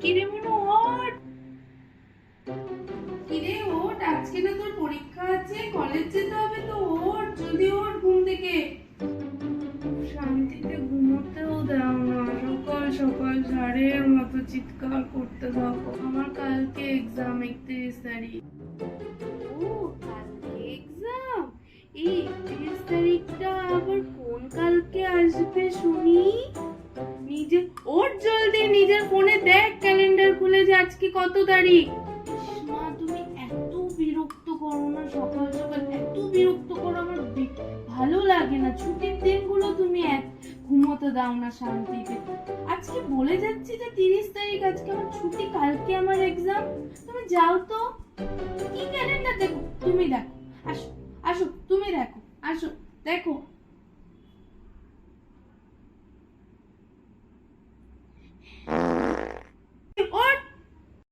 কিরে মনু ওঠ। কিরে ওঠ আজকে না তোর পরীক্ষা আছে কলেজ যেতে হবে তো ওঠ যদি ওঠ ঘুম থেকে। শান্তিতে ঘুমোতেও দাও না সকাল সকাল ঝাড়ের মতো চিৎকার করতে থাকো। আমার কালকে এক্সাম একত্রিশ তারিখ। ও কালকে এক্সাম এই একত্রিশ তারিখটা আবার কোন কালকে আসবে শুনি? নিজে আজকে কত তারিখ? মা, তুমি এত বিরক্ত করো না, সকাল সকাল এত বিরক্ত করো, আমার ভালো লাগে না, ছুটির দিনগুলো তুমি এক ঘুমোতে দাও না শান্তিতে। আজকে বলে যাচ্ছি যে তিরিশ তারিখ, আজকে আমার ছুটি, কালকে আমার এক্সাম তুমি যাও তো। কি ক্যালেন্ডার দেখো? তুমি দেখো। আসো আসো, তুমি দেখো, আসো, দেখো।